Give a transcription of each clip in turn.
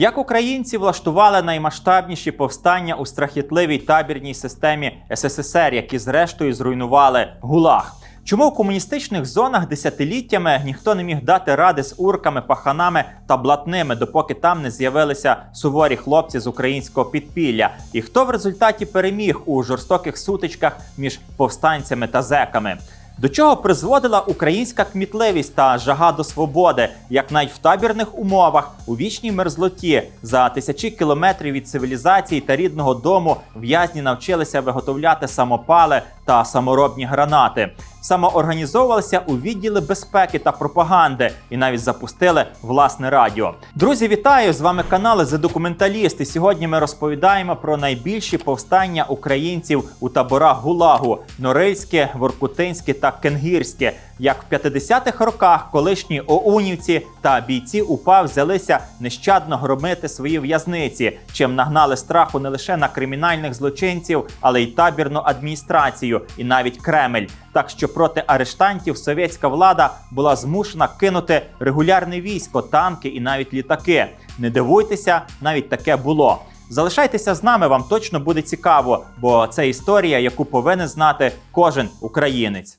Як українці влаштували наймасштабніші повстання у страхітливій табірній системі СССР, які зрештою зруйнували ГУЛАГ? Чому в комуністичних зонах десятиліттями ніхто не міг дати ради з урками, паханами та блатними, допоки там не з'явилися суворі хлопці з українського підпілля? І хто в результаті переміг у жорстоких сутичках між повстанцями та зеками? До чого призводила українська кмітливість та жага до свободи, як навіть в табірних умовах у вічній мерзлоті? За тисячі кілометрів від цивілізації та рідного дому в'язні навчилися виготовляти самопали та саморобні гранати, самоорганізовувалися у відділи безпеки та пропаганди і навіть запустили власне радіо. Друзі, вітаю! З вами канал «The Документаліст» і Сьогодні ми розповідаємо про найбільші повстання українців у таборах ГУЛАГу Норильське, Воркутинське та Кенгірське. Як в 50-х роках колишні оунівці та бійці УПА взялися нещадно громити свої в'язниці, чим нагнали страху не лише на кримінальних злочинців, але й табірну адміністрацію, і навіть Кремль. Так що проти арештантів совєтська влада була змушена кинути регулярне військо, танки і навіть літаки. Не дивуйтеся, навіть таке було. Залишайтеся з нами, вам точно буде цікаво, бо це історія, яку повинен знати кожен українець.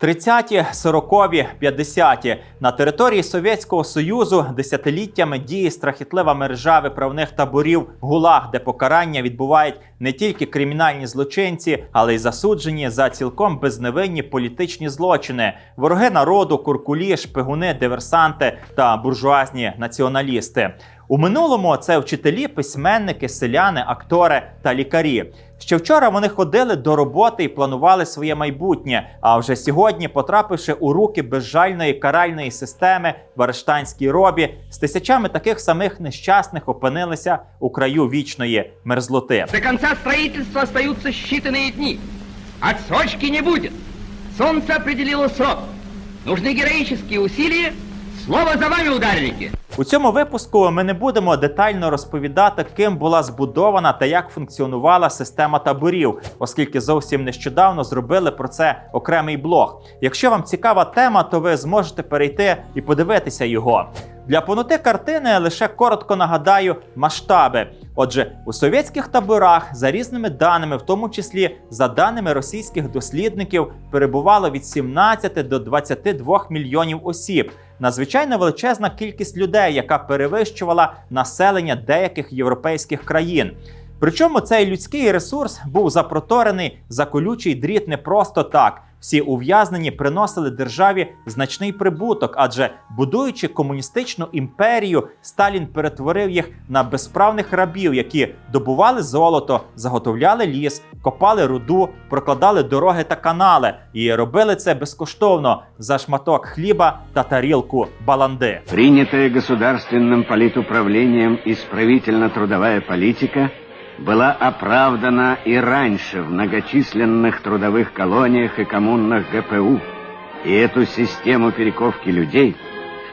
30-ті, 40-ві, 50-ті на території Совєтського Союзу десятиліттями діє страхітлива мережа виправних таборів ГУЛАГ, де покарання відбувають не тільки кримінальні злочинці, але й засуджені за цілком безневинні політичні злочини, вороги народу, куркулі, шпигуни, диверсанти та буржуазні націоналісти. У минулому це вчителі, письменники, селяни, актори та лікарі. Ще вчора вони ходили до роботи і планували своє майбутнє. А вже сьогодні, потрапивши у руки безжальної каральної системи в арештанській робі, з тисячами таких самих нещасних опинилися у краю вічної мерзлоти. До конца строительства остаются считанные дни. Отсрочки не будет. Солнце определило срок. Нужны героические усилия. Слово за вами, ударники. У цьому випуску ми не будемо детально розповідати, ким була збудована та як функціонувала система таборів, оскільки зовсім нещодавно зробили про це окремий блог. Якщо вам цікава тема, то ви зможете перейти і подивитися його. Для повноти картини лише коротко нагадаю масштаби. Отже, у совєтських таборах, за різними даними, в тому числі за даними російських дослідників, перебувало від 17 до 22 мільйонів осіб. Надзвичайно величезна кількість людей, яка перевищувала населення деяких європейських країн. Причому цей людський ресурс був запроторений за колючий дріт не просто так. Всі ув'язнені приносили державі значний прибуток, адже будуючи комуністичну імперію, Сталін перетворив їх на безправних рабів, які добували золото, заготовляли ліс, копали руду, прокладали дороги та канали, і робили це безкоштовно за шматок хліба та тарілку баланди. Принятая государственным политуправлением исправительно-трудовая политика была оправдана и раньше в многочисленных трудовых колониях и коммунах ГПУ. И эту систему перековки людей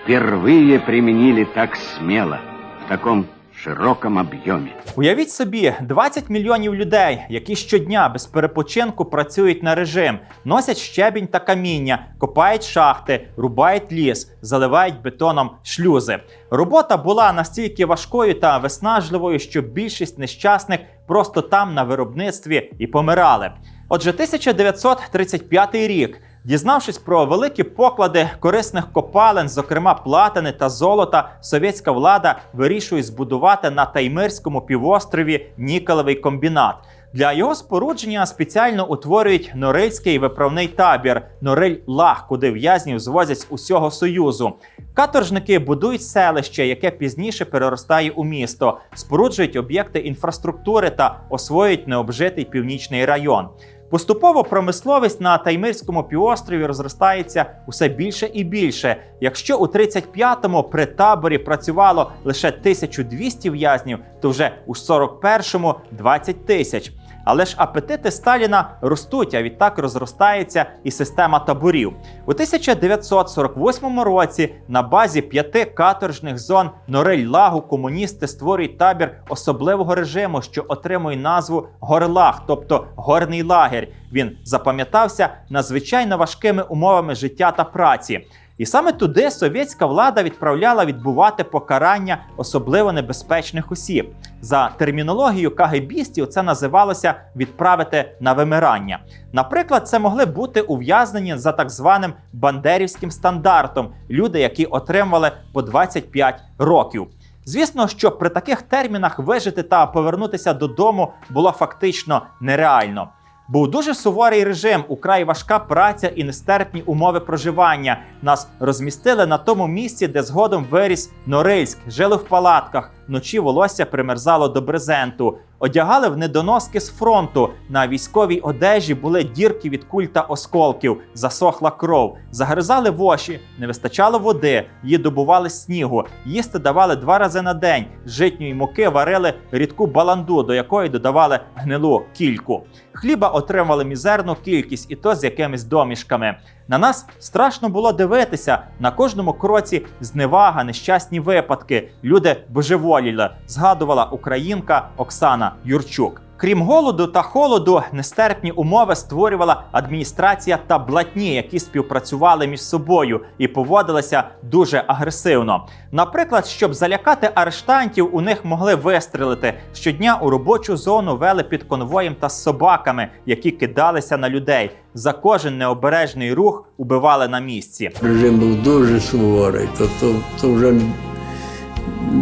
впервые применили так смело, в таком широком объеме. Уявіть собі, 20 мільйонів людей, які щодня без перепочинку працюють на режим, носять щебінь та каміння, копають шахти, рубають ліс, заливають бетоном шлюзи. Робота була настільки важкою та виснажливою, що більшість нещасних просто там на виробництві і помирали. Отже, 1935 рік. Дізнавшись про великі поклади корисних копалин, зокрема платини та золота, совєтська влада вирішує збудувати на Таймирському півострові нікелевий комбінат. Для його спорудження спеціально утворюють Норильський виправний табір Нориль-Лаг, куди в'язнів звозять з усього союзу. Каторжники будують селище, яке пізніше переростає у місто, споруджують об'єкти інфраструктури та освоюють необжитий північний район. Поступово промисловість на Таймирському півострові розростається усе більше і більше. Якщо у 35-му при таборі працювало лише 1200 в'язнів, то вже у 41-му 20 тисяч. Але ж апетити Сталіна ростуть, а відтак розростається і система таборів. У 1948 році на базі п'яти каторжних зон Нориль-Лагу комуністи створюють табір особливого режиму, що отримує назву Горлаг, тобто горний лагерь. Він запам'ятався надзвичайно важкими умовами життя та праці. І саме туди совєтська влада відправляла відбувати покарання особливо небезпечних осіб. За термінологією кагебістів це називалося відправити на вимирання. Наприклад, це могли бути ув'язнені за так званим бандерівським стандартом люди, які отримували по 25 років. Звісно, що при таких термінах вижити та повернутися додому було фактично нереально. Був дуже суворий режим, украй важка праця і нестерпні умови проживання. Нас розмістили на тому місці, де згодом виріс Норильськ, жили в палатках, вночі волосся примерзало до брезенту. Одягали в недоноски з фронту. На військовій одежі були дірки від куль та осколків, засохла кров, загризали воші, не вистачало води, її добували снігу, їсти давали два рази на день. З житньої муки варили рідку баланду, до якої додавали гнилу кільку. Хліба отримали мізерну кількість, і то з якимись домішками. На нас страшно було дивитися на кожному кроці зневага, нещасні випадки. Люди божеволіли, згадувала українка Оксана Юрчук. Крім голоду та холоду, нестерпні умови створювала адміністрація та блатні, які співпрацювали між собою і поводилися дуже агресивно. Наприклад, щоб залякати арештантів, у них могли вистрелити. Щодня у робочу зону вели під конвоєм та з собаками, які кидалися на людей. За кожен необережний рух убивали на місці. Режим був дуже суворий, то, то, то вже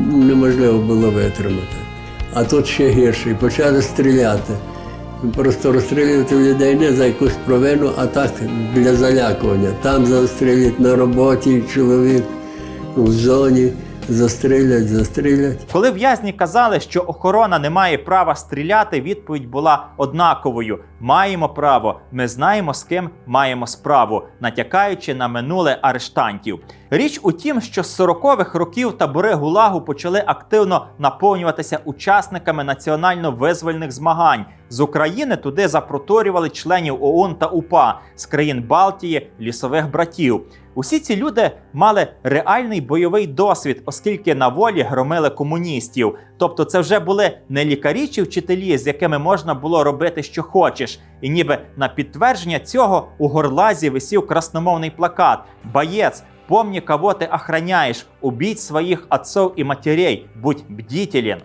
неможливо було витримати. А тут ще гірше. І почали стріляти. Просто розстрілювати людей не за якусь провину, а так для залякування. Там застрілять на роботі чоловік в зоні, застрілять, застрілять. Коли в'язні казали, що охорона не має права стріляти, відповідь була однаковою: маємо право, ми знаємо, з ким маємо справу, натякаючи на минуле арештантів. Річ у тім, що з 40-х років табори Гулагу почали активно наповнюватися учасниками національно-визвольних змагань. З України туди запроторювали членів ОУН та УПА з країн Балтії, лісових братів. Усі ці люди мали реальний бойовий досвід, оскільки на волі громили комуністів. Тобто, це вже були не лікарі чи вчителі, з якими можна було робити, що хочеш. І ніби на підтвердження цього у горлазі висів красномовний плакат: Боєць, помні, кого ти охраняєш, убіть своїх отцов і матерей, будь бдітелен.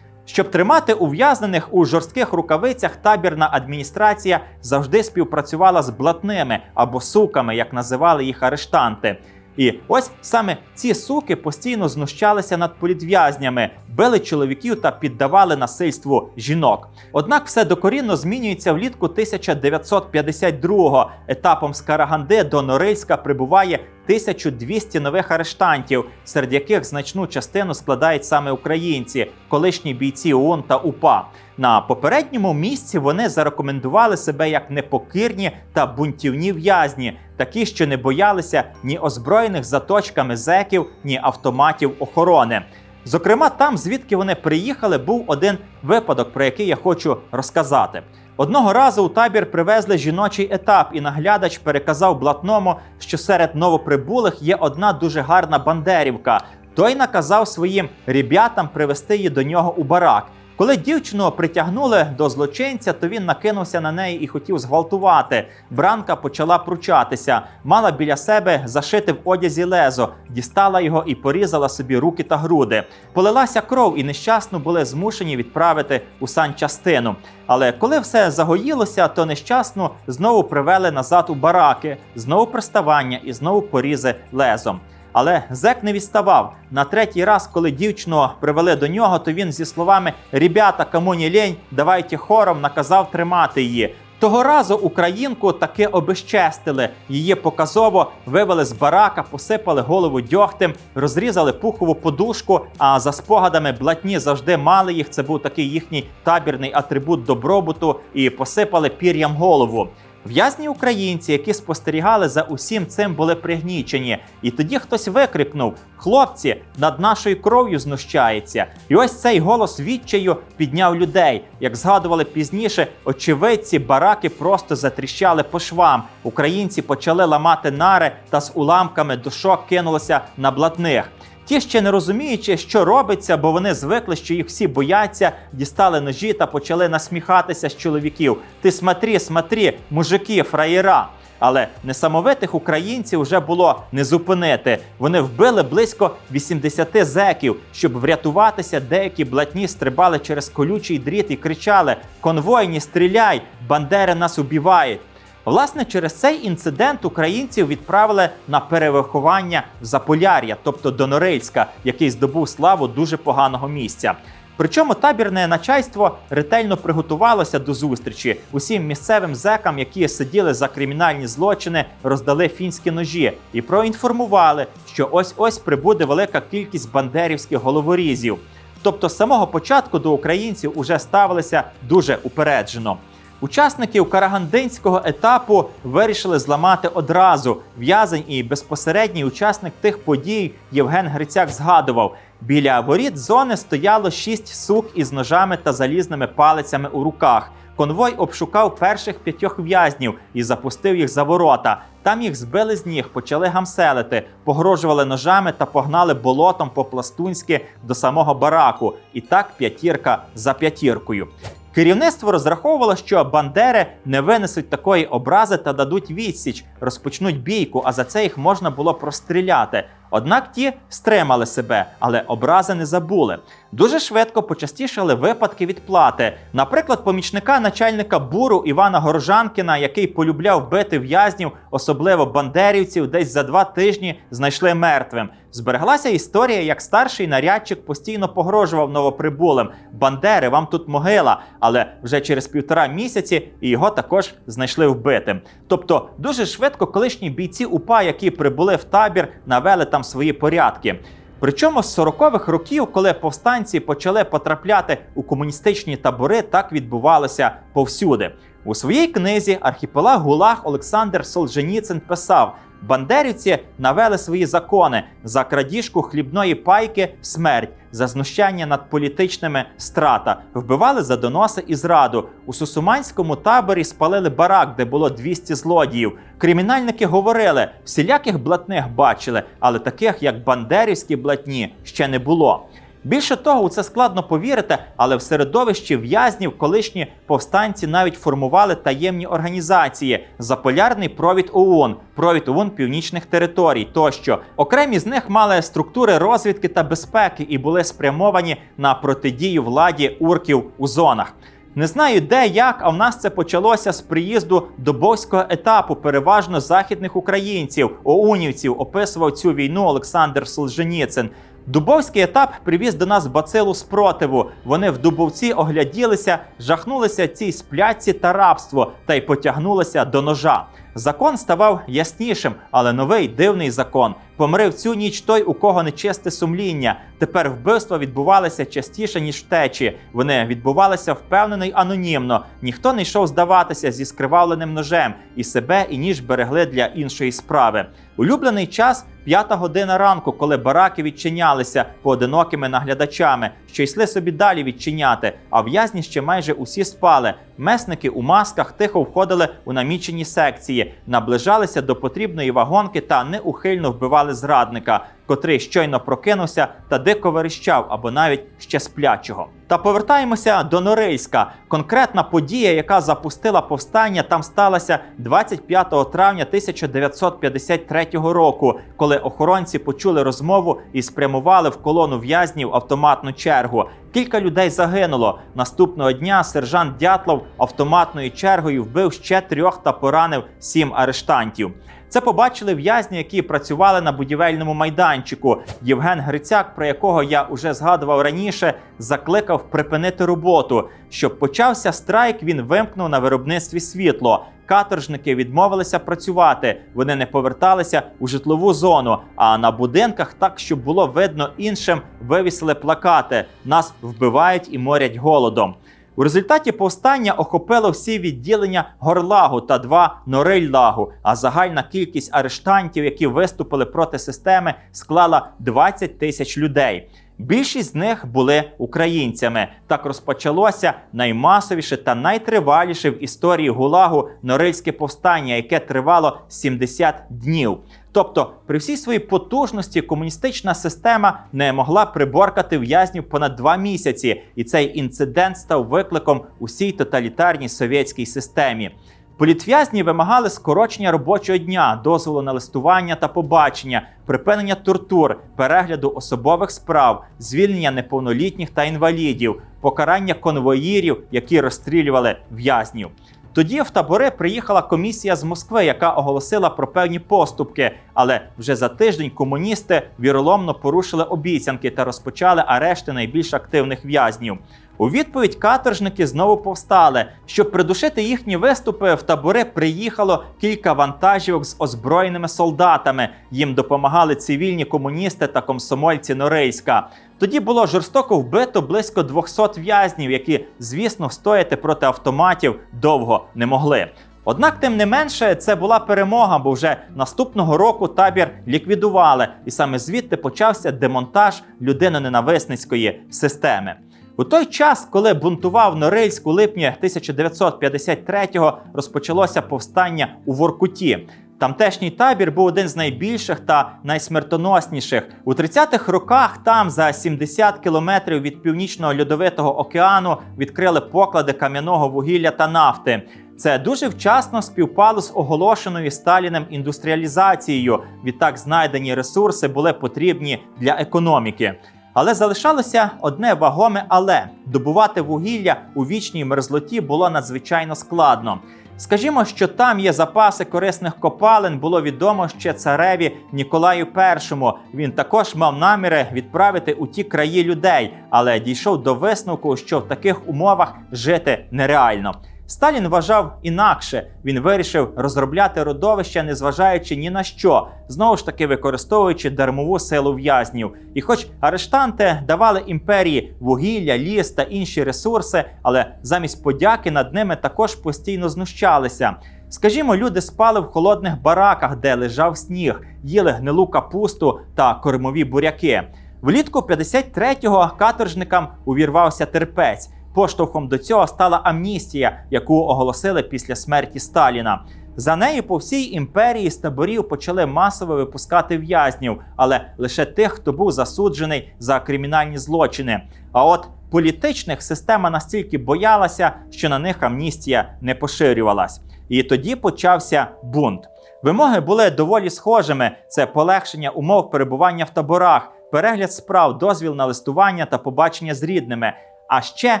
Щоб тримати ув'язнених у жорстких рукавицях, табірна адміністрація завжди співпрацювала з блатними або суками, як називали їх арештанти. І ось саме ці суки постійно знущалися над політв'язнями, били чоловіків та піддавали насильству жінок. Однак все докорінно змінюється влітку 1952-го. Етапом з Караганди до Норильська прибуває 1200 нових арештантів, серед яких значну частину складають саме українці, колишні бійці ООН та УПА. На попередньому місці вони зарекомендували себе як непокірні та бунтівні в'язні, такі, що не боялися ні озброєних заточками зеків, ні автоматів охорони. Зокрема, там, звідки вони приїхали, був один випадок, про який я хочу розказати. Одного разу у табір привезли жіночий етап, і наглядач переказав блатному, що серед новоприбулих є одна дуже гарна бандерівка. Той наказав своїм ребятам привезти її до нього у барак. Коли дівчину притягнули до злочинця, то він накинувся на неї і хотів зґвалтувати. Бранка почала пручатися, мала біля себе зашити в одязі лезо, дістала його і порізала собі руки та груди. Полилася кров, і нещасну були змушені відправити у санчастину. Але коли все загоїлося, то нещасну знову привели назад у бараки, знову приставання і знову порізи лезом. Але зек не відставав. На третій раз, коли дівчину привели до нього, то він зі словами Ребята, кому не лень, давайте хором наказав тримати її. Того разу українку таки обезчестили. Її показово вивели з барака, посипали голову дьогтем, розрізали пухову подушку. А за спогадами блатні завжди мали їх. Це був такий їхній табірний атрибут добробуту, і посипали пір'ям голову. В'язні українці, які спостерігали за усім цим, були пригнічені. І тоді хтось викрикнув: Хлопці, над нашою кров'ю знущається. І ось цей голос відчаю підняв людей. Як згадували пізніше, очевидці бараки просто затріщали по швам. Українці почали ламати нари та з уламками дошок кинулися на блатних. Ті, ще не розуміючи, що робиться, бо вони звикли, що їх всі бояться, дістали ножі та почали насміхатися з чоловіків. Ти смотри, смотри, мужики, фраєра. Але несамовитих українців вже було не зупинити. Вони вбили близько 80 зеків. Щоб врятуватися, деякі блатні стрибали через колючий дріт і кричали: Конвойні, стріляй! Бандери нас убивають! Власне, через цей інцидент українців відправили на перевиховання в Заполяр'я, тобто до Норильська, який здобув славу дуже поганого місця. Причому табірне начальство ретельно приготувалося до зустрічі. Усім місцевим зекам, які сиділи за кримінальні злочини, роздали фінські ножі і проінформували, що ось ось прибуде велика кількість бандерівських головорізів. Тобто, з самого початку до українців уже ставилися дуже упереджено. Учасників карагандинського етапу вирішили зламати одразу. В'язень і безпосередній учасник тих подій Євген Грицяк згадував. Біля воріт зони стояло шість сук із ножами та залізними палицями у руках. Конвой обшукав перших п'ятьох в'язнів і запустив їх за ворота. Там їх збили з ніг, почали гамселити, погрожували ножами та погнали болотом по-пластунськи до самого бараку. І так п'ятірка за п'ятіркою. Керівництво розраховувало, що бандери не винесуть такої образи та дадуть відсіч, розпочнуть бійку, а за це їх можна було простріляти. Однак ті стримали себе, але образи не забули. Дуже швидко почастішали випадки відплати. Наприклад, помічника начальника буру Івана Горожанкіна, який полюбляв бити в'язнів, особливо бандерівців, десь за два тижні знайшли мертвим. Збереглася історія, як старший нарядчик постійно погрожував новоприбулим: Бандери, вам тут могила. Але вже через півтора місяці його також знайшли вбитим. Тобто, дуже швидко колишні бійці УПА, які прибули в табір, навели там свої порядки. Причому з 40-х років, коли повстанці почали потрапляти у комуністичні табори, так відбувалося повсюди. У своїй книзі Архіпелаг Гулаг Олександр Солженіцин писав: Бандерівці навели свої закони за крадіжку хлібної пайки смерть, за знущання над політичними страта, вбивали за доноси і зраду. У Сусуманському таборі спалили барак, де було 200 злодіїв. Кримінальники говорили, всіляких блатних бачили, але таких, як бандерівські блатні, ще не було. Більше того, у це складно повірити, але в середовищі в'язнів колишні повстанці навіть формували таємні організації: Заполярний провід ОУН, провід ОУН північних територій тощо. Окремі з них мали структури розвідки та безпеки і були спрямовані на протидію владі урків у зонах. Не знаю де як, а в нас це почалося з приїзду добовського етапу, переважно західних українців, оунівців. Описував цю війну Олександр Солженіцин. Дубовський етап привіз до нас бацилу спротиву. Вони в Дубовці огляділися, жахнулися цій спляці та рабство та й потягнулися до ножа. Закон ставав яснішим, але новий дивний закон. Помрив цю ніч той, у кого нечисте сумління. Тепер вбивства відбувалися частіше, ніж втечі. Вони відбувалися впевнено й анонімно. Ніхто не йшов здаватися зі скривавленим ножем, і себе, і ніж берегли для іншої справи. Улюблений час п'ята година ранку, коли бараки відчинялися поодинокими наглядачами, що йшли собі далі відчиняти, а в'язні ще майже усі спали. Месники у масках тихо входили у намічені секції, наближалися до потрібної вагонки та неухильно вбивали зрадника, котрий щойно прокинувся та дико верещав або навіть ще сплячого. Та повертаємося до Норильська. Конкретна подія, яка запустила повстання, там сталася 25 травня 1953 року, коли охоронці почули розмову і спрямували в колону в'язнів автоматну чергу. Кілька людей загинуло. Наступного дня сержант Дятлов автоматною чергою вбив ще трьох та поранив сім арештантів. Це побачили в'язні, які працювали на будівельному майданчику. Євген Грицяк, про якого я уже згадував раніше, закликав припинити роботу. Щоб почався страйк, він вимкнув на виробництві світло. Каторжники відмовилися працювати. Вони не поверталися у житлову зону. А на будинках, так щоб було видно іншим, вивісили плакати: нас вбивають і морять голодом. У результаті повстання охопило всі відділення горлагу та два норильлагу, а загальна кількість арештантів, які виступили проти системи, склала 20 тисяч людей. Більшість з них були українцями. Так розпочалося наймасовіше та найтриваліше в історії Гулагу Норильське повстання, яке тривало 70 днів. Тобто, при всій своїй потужності комуністична система не могла приборкати в'язнів понад два місяці, і цей інцидент став викликом усій тоталітарній совєтській системі. Політв'язні вимагали скорочення робочого дня, дозволу на листування та побачення, припинення тортур, перегляду особових справ, звільнення неповнолітніх та інвалідів, покарання конвоїрів, які розстрілювали в'язнів. Тоді в табори приїхала комісія з Москви, яка оголосила про певні поступки. Але вже за тиждень комуністи віроломно порушили обіцянки та розпочали арешти найбільш активних в'язнів. У відповідь каторжники знову повстали. Щоб придушити їхні виступи, в табори приїхало кілька вантажівок з озброєними солдатами. Їм допомагали цивільні комуністи та комсомольці Норильська. Тоді було жорстоко вбито близько 200 в'язнів, які, звісно, стояти проти автоматів довго не могли. Однак, тим не менше, це була перемога, бо вже наступного року табір ліквідували, і саме звідти почався демонтаж людиноненависницької системи. У той час, коли бунтував Норильськ у липні 1953-го, розпочалося повстання у Воркуті. Тамтешній табір був один з найбільших та найсмертоносніших. У 30-х роках там, за 70 кілометрів від північного льодовитого океану, відкрили поклади кам'яного вугілля та нафти. Це дуже вчасно співпало з оголошеною Сталіним індустріалізацією. Відтак знайдені ресурси були потрібні для економіки. Але залишалося одне вагоме, але добувати вугілля у вічній мерзлоті було надзвичайно складно. Скажімо, що там є запаси корисних копалин, було відомо ще цареві Ніколаю І. Він також мав наміри відправити у ті краї людей, але дійшов до висновку, що в таких умовах жити нереально. Сталін вважав інакше. Він вирішив розробляти родовища, незважаючи ні на що, знову ж таки використовуючи дармову силу в'язнів. І хоч арештанти давали імперії вугілля, ліс та інші ресурси, але замість подяки над ними також постійно знущалися. Скажімо, люди спали в холодних бараках, де лежав сніг, їли гнилу капусту та кормові буряки. Влітку 53-го каторжникам увірвався терпець. Поштовхом до цього стала амністія, яку оголосили після смерті Сталіна. За нею по всій імперії з таборів почали масово випускати в'язнів, але лише тих, хто був засуджений за кримінальні злочини. А от політичних система настільки боялася, що на них амністія не поширювалась. І тоді почався бунт. Вимоги були доволі схожими: це полегшення умов перебування в таборах, перегляд справ, дозвіл на листування та побачення з рідними. А ще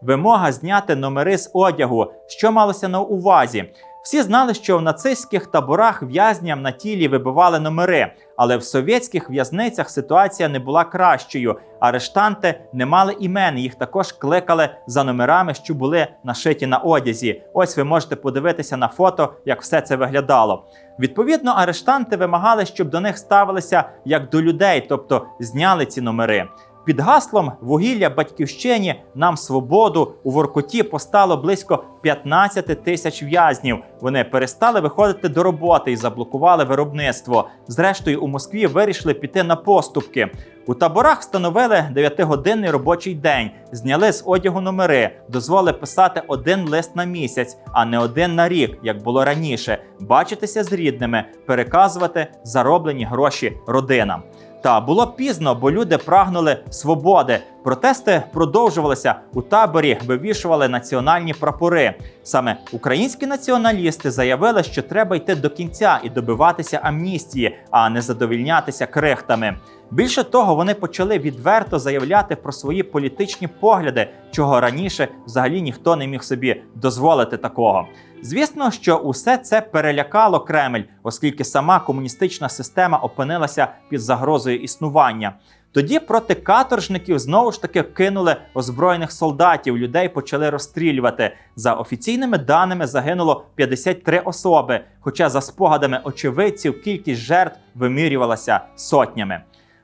вимога зняти номери з одягу, що малося на увазі. Всі знали, що в нацистських таборах в'язням на тілі вибивали номери, але в совєтських в'язницях ситуація не була кращою. Арештанти не мали імен, їх також кликали за номерами, що були нашиті на одязі. Ось ви можете подивитися на фото, як все це виглядало. Відповідно, арештанти вимагали, щоб до них ставилися як до людей, тобто зняли ці номери. Під гаслом вугілля батьківщині нам свободу у Воркуті постало близько 15 тисяч в'язнів. Вони перестали виходити до роботи і заблокували виробництво. Зрештою, у Москві вирішили піти на поступки. У таборах встановили 9-годинний робочий день, зняли з одягу номери, дозволили писати один лист на місяць, а не один на рік, як було раніше, бачитися з рідними, переказувати зароблені гроші родинам. Та було пізно, бо люди прагнули свободи. Протести продовжувалися у таборі, вивішували національні прапори. Саме українські націоналісти заявили, що треба йти до кінця і добиватися амністії, а не задовільнятися крихтами. Більше того, вони почали відверто заявляти про свої політичні погляди, чого раніше взагалі ніхто не міг собі дозволити такого. Звісно, що усе це перелякало Кремль, оскільки сама комуністична система опинилася під загрозою існування. Тоді проти каторжників знову ж таки кинули озброєних солдатів. Людей почали розстрілювати. За офіційними даними загинуло 53 особи. Хоча за спогадами очевидців кількість жертв вимірювалася сотнями.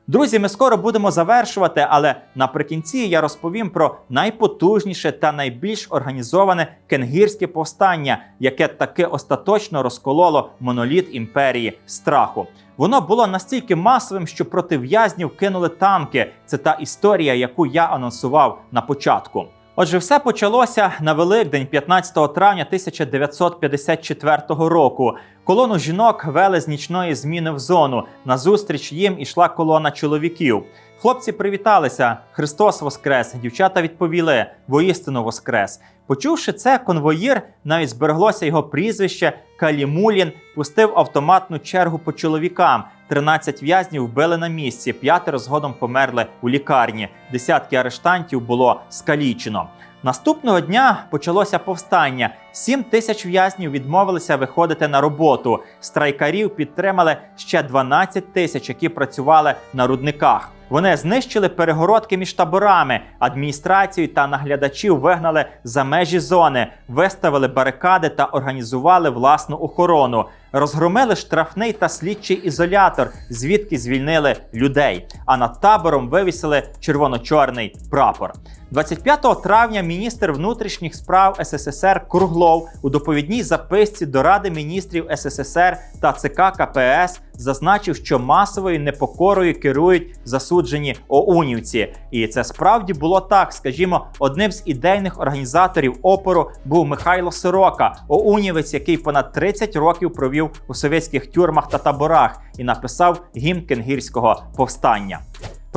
Друзі, ми скоро будемо завершувати, але наприкінці я розповім про найпотужніше та найбільш організоване кенгірське повстання, яке таки остаточно розкололо моноліт імперії страху. Воно було настільки масовим, що проти в'язнів кинули танки. Це та історія, яку я анонсував на початку. Отже, все почалося на Великдень, 15 травня 1954 року. Колону жінок вели з нічної зміни в зону. Назустріч їм ішла колона чоловіків. Хлопці привіталися. Христос Воскрес. Дівчата відповіли: воістину Воскрес. Почувши це, конвоїр навіть збереглося його прізвище Калімулін, пустив автоматну чергу по чоловікам. 13 в'язнів вбили на місці, п'ятеро згодом померли у лікарні. Десятки арештантів було скалічено. Наступного дня почалося повстання. Сім тисяч в'язнів відмовилися виходити на роботу. Страйкарів підтримали ще 12 тисяч, які працювали на рудниках. Вони знищили перегородки між таборами, адміністрацію та наглядачів вигнали за межі зони, виставили барикади та організували власну охорону. Розгромили штрафний та слідчий ізолятор, звідки звільнили людей. А над табором вивісили червоно-чорний прапор. 25 травня міністр внутрішніх справ СССР Круглов у доповідній записці до Ради міністрів СССР та ЦК КПС зазначив, що масовою непокорою керують засуджені оунівці. І це справді було так. Скажімо, одним з ідейних організаторів опору був Михайло Сорока, оунівець, який понад 30 років провів у совєтських тюрмах та таборах і написав гімн кенгірського повстання.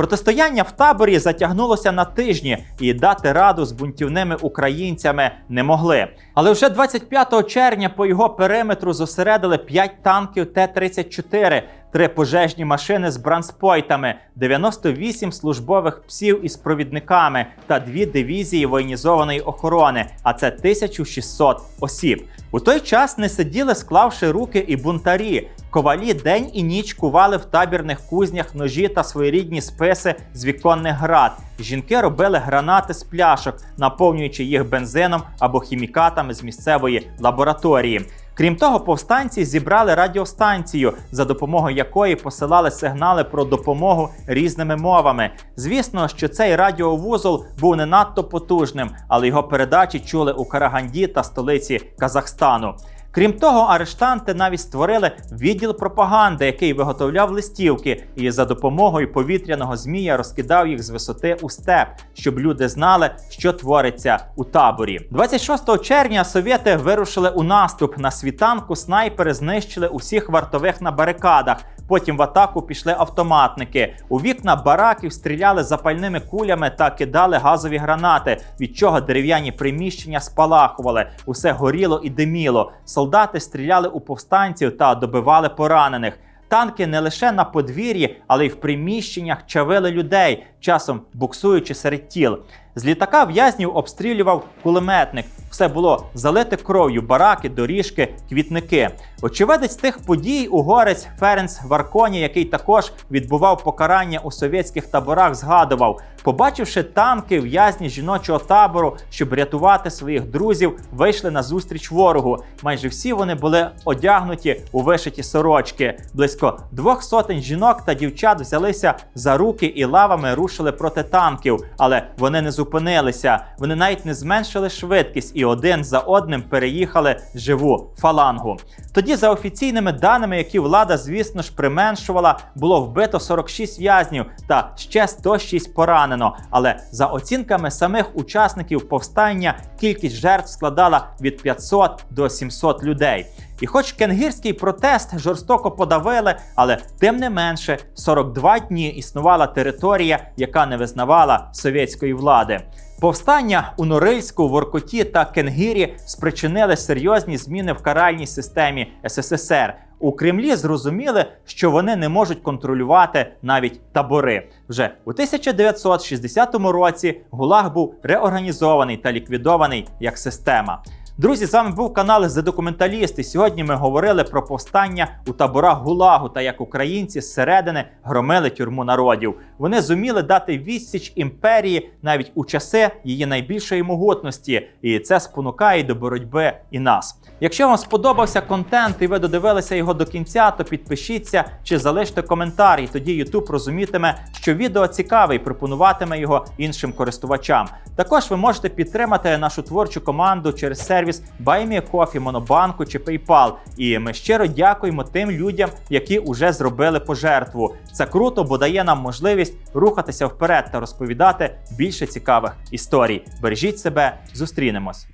Протистояння в таборі затягнулося на тижні, і дати раду з бунтівними українцями не могли. Але вже 25 червня по його периметру зосередили 5 танків Т-34, три пожежні машини з бранспойтами, 98 службових псів із провідниками та дві дивізії воєнізованої охорони. А це 1600 осіб. У той час не сиділи, склавши руки і бунтарі. Ковалі день і ніч кували в табірних кузнях ножі та своєрідні списи з віконних град. Жінки робили гранати з пляшок, наповнюючи їх бензином або хімікатами з місцевої лабораторії. Крім того, повстанці зібрали радіостанцію, за допомогою якої посилали сигнали про допомогу різними мовами. Звісно, що цей радіовузол був не надто потужним, але його передачі чули у Караганді та столиці Казахстану. Крім того, арештанти навіть створили відділ пропаганди, який виготовляв листівки, і за допомогою повітряного змія розкидав їх з висоти у степ, щоб люди знали, що твориться у таборі. 26 червня совєти вирушили у наступ. На світанку снайпери знищили усіх вартових на барикадах. Потім в атаку пішли автоматники. У вікна бараків стріляли запальними кулями та кидали газові гранати, від чого дерев'яні приміщення спалахували. Усе горіло і диміло. Солдати стріляли у повстанців та добивали поранених. Танки не лише на подвір'ї, але й в приміщеннях чавили людей, часом буксуючи серед тіл. З літака в'язнів обстрілював кулеметник. Все було залите кров'ю, бараки, доріжки, квітники. Очевидець тих подій угорець Ференц Варконі, який також відбував покарання у совєтських таборах, згадував, побачивши танки, в'язні жіночого табору, щоб рятувати своїх друзів, вийшли на зустріч ворогу. Майже всі вони були одягнуті у вишиті сорочки. Близько двох сотень жінок та дівчат взялися за руки і лавами рушили проти танків, але вони не зупинилися. Вони навіть не зменшили швидкість і один за одним переїхали живу фалангу. Тоді, за офіційними даними, які влада, звісно ж, применшувала, було вбито 46 в'язнів та ще 106 поранено. Але за оцінками самих учасників повстання, кількість жертв складала від 500 до 700 людей. І хоч кенгірський протест жорстоко подавили, але тим не менше 42 дні існувала територія, яка не визнавала совєтської влади. Повстання у Норильську, Воркуті та Кенгірі спричинили серйозні зміни в каральній системі СССР. У Кремлі зрозуміли, що вони не можуть контролювати навіть табори. Вже у 1960 році ГУЛАГ був реорганізований та ліквідований як система. Друзі, з вами був канал The Документаліст. І сьогодні ми говорили про повстання у таборах Гулагу та як українці зсередини громили тюрму народів. Вони зуміли дати відсіч імперії навіть у часи її найбільшої могутності, і це спонукає до боротьби і нас. Якщо вам сподобався контент і ви додивилися його до кінця, то підпишіться чи залиште коментар, і тоді YouTube розумітиме, що відео цікаве і пропонуватиме його іншим користувачам. Також ви можете підтримати нашу творчу команду через сервіс BuyMeACoffee, Монобанку чи PayPal. І ми щиро дякуємо тим людям, які вже зробили пожертву. Це круто, бо дає нам можливість рухатися вперед та розповідати більше цікавих історій. Бережіть себе, зустрінемось.